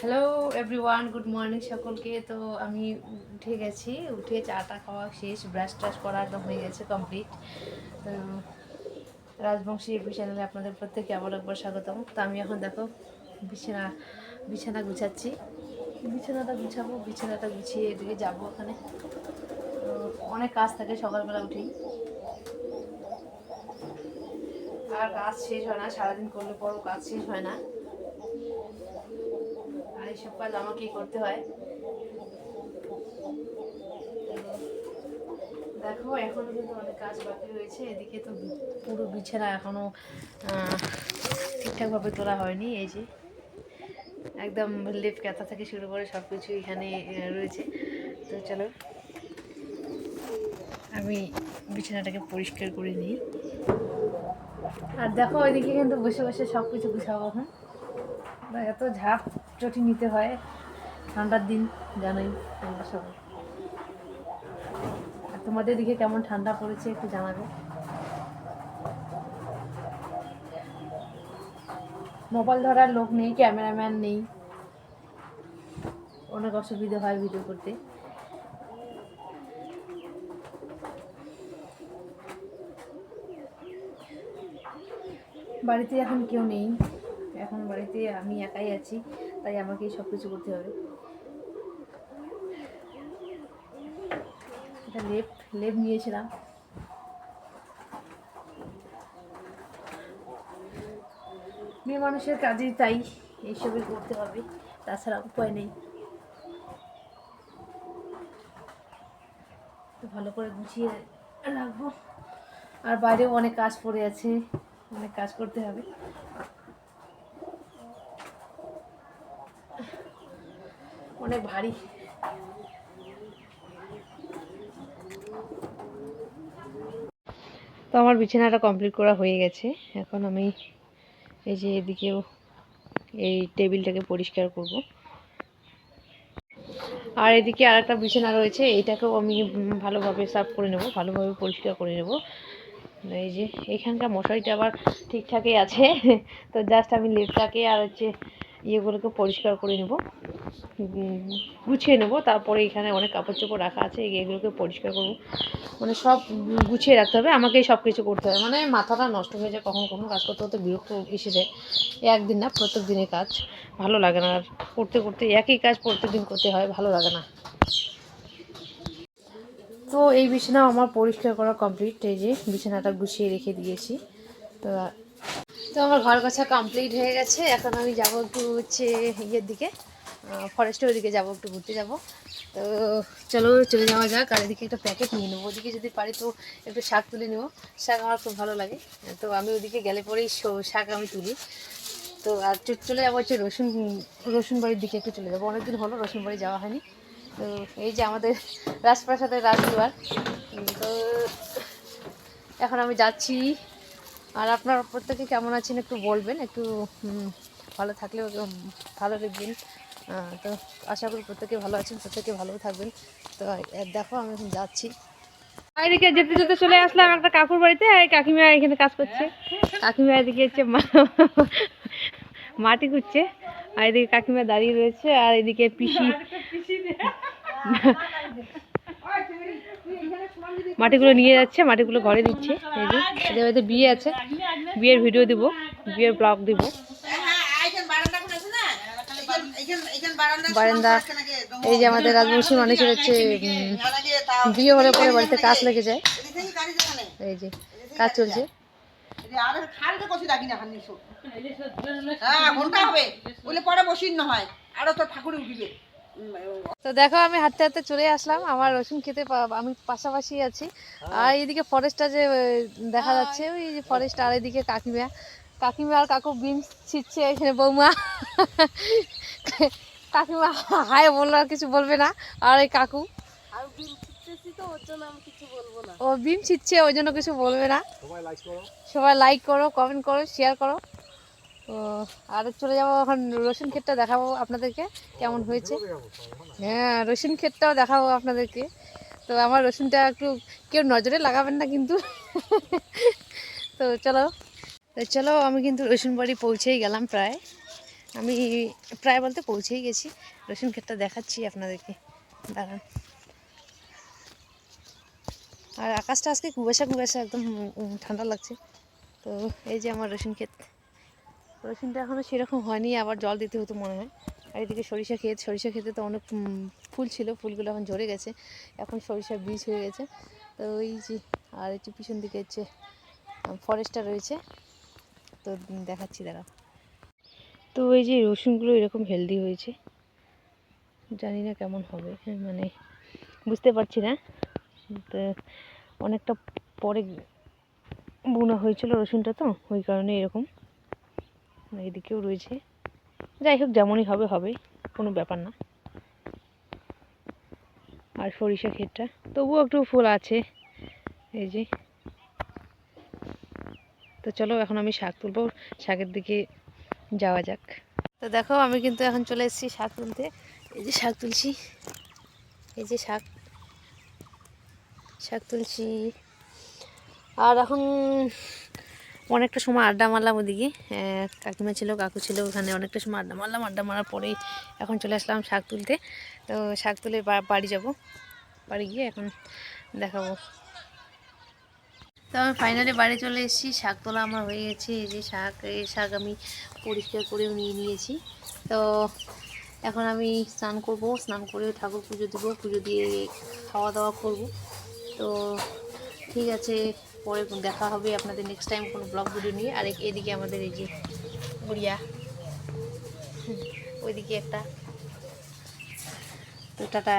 Hello everyone good morning সকলকে। তো আমি উঠে গেছি। উঠে চাটা খাওয়া শেষ। ব্রাশ ট্রাশ করা একদম হয়ে গেছে কমপ্লিট তো রাজবংশী এপি চ্যানেলে আপনাদের প্রত্যেকে আবার একবার স্বাগতম। তো আমি এখন দেখো, বিছানা বিছানা গুছাচ্ছি। বিছানাটা গুছাবো, বিছানাটা গুছিয়ে এদিকে যাব ওখানে। অনেক কাজ থাকে সকালবেলা উঠেই। আর কাজ শেষ হয় না, সারাদিন করলে পরও কাজ শেষ হয় না। এইসব কাজ আমাকেই করতে হয়। দেখো এখনও কিন্তু অনেক কাজ বাকি রয়েছে। এদিকে তো পুরো বিছানা এখনও আহ, ঠিকঠাকভাবে তোলা হয়নি। এই যে একদম লেপ কাঁথা থেকে শুরু করে সব কিছু এখানে রয়েছে। তো চলো আমি বিছানাটাকে পরিষ্কার করে নিই। আর দেখো ওইদিকে কিন্তু বসে বসে সব কিছু গুছাবো এখন। এত ঝাঁপ। চটি নিতে হয়। ঠান্ডার দিন, জানোই তোমরা সবাই আর তোমাদের দিকে কেমন ঠান্ডা পড়েছে একটু জানাবে। মোবাইল ধরার লোক নেই, ক্যামেরাম্যান নেই। অনেক অসুবিধা হয় ভিডিও করতে। বাড়িতে এখন কেউ নেই। এখন বাড়িতে আমি একাই আছি। তাই আমাকেই সব কিছু করতে হবে। এটা লেপ লেপ নিয়েছিলাম। মেয়ে মানুষের কাজেই তাই এইসবই করতে হবে, তাছাড়া উপায় নেই। ভালো করে গুছিয়ে রাখব। আর বাইরেও অনেক কাজ পড়ে আছে, অনেক কাজ করতে হবে। অনেক ভারী। তো আমার বিছানাটা কমপ্লিট করা হয়ে গেছে। এখন আমি এই যে এদিকেও এই টেবিলটাকে পরিষ্কার করব। আর এদিকে আর একটা বিছানা রয়েছে এইটাকেও আমি ভালোভাবে সাফ করে নেব, ভালোভাবে পরিষ্কার করে নেব। এই যে এখানকার মশারিটা আবার ঠিকঠাকই আছে, তো জাস্ট আমি লেপটাকে আর হচ্ছে ইয়েগুলোকে পরিষ্কার করে নেব। গুছিয়ে নেব। তারপরে এখানে অনেক কাপড় চোপড় রাখা আছে এগুলোকে পরিষ্কার করব। মানে সব গুছিয়ে রাখতে হবে, আমাকেই সব কিছু করতে হবে। মানে মাথাটা নষ্ট হয়ে যায় কখন কোনো কাজ করতে করতে বিরক্ত এসে যায়। একদিন না, প্রত্যেক দিনের কাজ। ভালো লাগে না আর করতে করতে, একই কাজ প্রত্যেক দিন করতে হয়, ভালো লাগে না। তো এই বিছানা আমার পরিষ্কার করা কমপ্লিট এই যে বিছানাটা গুছিয়ে রেখে দিয়েছি। তো তো আমার ঘর গোছা কমপ্লিট হয়ে গেছে। এখন আমি যাব একটু হচ্ছে ইয়ের দিকে ফরেস্টের ওদিকে যাব, একটু ঘুরতে যাব। তো চলো, চলে যাওয়া যাক। আর এদিকে একটা প্যাকেট নিয়ে নেব। ওদিকে যদি পারি তো একটু শাক তুলে নেব। শাক আমার খুব ভালো লাগে। তো আমি ওদিকে গেলে পরেই শাক আমি তুলি। তো আর চলে যাব হচ্ছে রসুন রসুন বাড়ির দিকে একটু চলে যাব। অনেকদিন হলো রসুন বাড়ি যাওয়া হয়নি। তো এই যে আমাদের রাজপ্রাসাদের রাজদুয়ার। তো এখন আমি যাচ্ছি আর আপনার প্রত্যেকে কেমন আছেন একটু বলবেন একটু ভালো থাকলে ভালো দেখবেন। তো আশা করি প্রত্যেকে ভালো আছেন প্রত্যেকে ভালো থাকবেন। তো দেখো আমি এখন যাচ্ছি। এদিকে যেতে যেতে চলে আসলাম একটা কাকুর বাড়িতে এই কাকিমা এখানে কাজ করছে। কাকিমা এদিকে হচ্ছে মা- মাটি খুঁজছে আর এদিকে কাকিমা দাঁড়িয়ে রয়েছে আর এদিকে পিসি মাটিগুলো নিয়ে যাচ্ছে, মাটিগুলো ঘরে দিচ্ছে। বিয়ে আছে। বিয়ের ভিডিও দিব, বিয়ের ব্লগ দিব। বারান্দা, এই যে আমাদের রাজবংশী মানুষের হচ্ছে বিয়ে হলে পরে বাড়িতে কাজ লেগে যায়। এই যে, কাজ চলছে। আরও তো দেখো আমি হাঁটতে হাঁটতে চলে আসলাম। আমার রসুন খেতে আমি পাশাপাশি আছি। আর এইদিকে ফরেস্টটা যে দেখা যাচ্ছে ওই যে ফরেস্ট আর এদিকে কাকিমা। কাকিমা আর কাকু বিম ছিটছে এখানে বৌমা। কাকিমা হাই বলল আর কিছু বলবে না। আর এই কাকু। ও বিম ছিটছে ওই জন্য কিছু বলবে না। সবাই লাইক করো। কমেন্ট করো শেয়ার করো। তো আর চলে যাব এখন রসুন ক্ষেতটা দেখাবো আপনাদেরকে কেমন হয়েছে। হ্যাঁ রসুন ক্ষেতটাও দেখাবো আপনাদেরকে। তো আমার রসুনটা একটু কেউ নজরে লাগাবেন না কিন্তু। তো চলো তো চলো, আমি কিন্তু রসুন বাড়ি পৌঁছেই গেলাম প্রায়। আমি প্রায় বলতে পৌঁছেই গেছি। রসুন ক্ষেতটা দেখাচ্ছি আপনাদেরকে। দাঁড়ান। আর আকাশটা আজকে কুয়াশা কুয়াশা, একদম ঠান্ডা লাগছে। তো এই যে আমার রসুন ক্ষেত। রসুনটা এখনও সেরকম হয়নি, আবার জল দিতে হতো মনে হয়। আর এদিকে সরিষা ক্ষেত, সরিষা ক্ষেতে তো অনেক ফুল ছিল, ফুলগুলো এখন ঝরে গেছে। এখন সরিষা বীজ হয়ে গেছে। তো ওই যে, আর একটু পিছন দিকে হচ্ছে ফরেস্টটা রয়েছে। তো দেখাচ্ছি দাঁড়া তো এই যে রসুনগুলো এরকম হেলদি হয়েছে। জানি না কেমন হবে মানে বুঝতে পারছি না। তো অনেকটা পরে বোনা হয়েছিল রসুনটা তো, ওই কারণে এরকম। এদিকেও রয়েছে। যাই হোক, যেমনই হবে হবে কোনো ব্যাপার না। আর সরিষা ক্ষেতটা, তবুও একটু ফুল আছে। এই যে। তো চলো, এখন আমি শাক তুলবো, শাকের দিকে যাওয়া যাক। তো দেখো, আমি কিন্তু এখন চলে এসেছি শাক তুলতে। এই যে শাক তুলছি। এই যে শাক। শাক তুলছি। আর এখন অনেকটা সময় আড্ডা মারলাম ওদিকে। কাকিমা ছিল, কাকু ছিল ওখানে, অনেকটা সময় আড্ডা মারলাম। আড্ডা মারার পরেই এখন চলে আসলাম শাক তুলতে। তো শাক তুলে বাড়ি যাব। বাড়ি গিয়ে এখন দেখাবো। তো আমি ফাইনালি বাড়ি চলে এসেছি। শাক তোলা আমার হয়ে গেছে। এই যে শাক, এই শাক আমি পরিষ্কার করেও নিয়ে নিয়েছি। তো এখন আমি স্নান করব। স্নান করে ঠাকুর পুজো দেবো। পুজো দিয়ে খাওয়া দাওয়া করব। তো ঠিক আছে। পরে দেখা হবে আপনাদের নেক্সট টাইম কোনো ব্লগ ভিডিও নিয়ে। আর এদিকে আমাদের এই যে গুড়িয়া। ওইদিকে একটা। তো টাটা।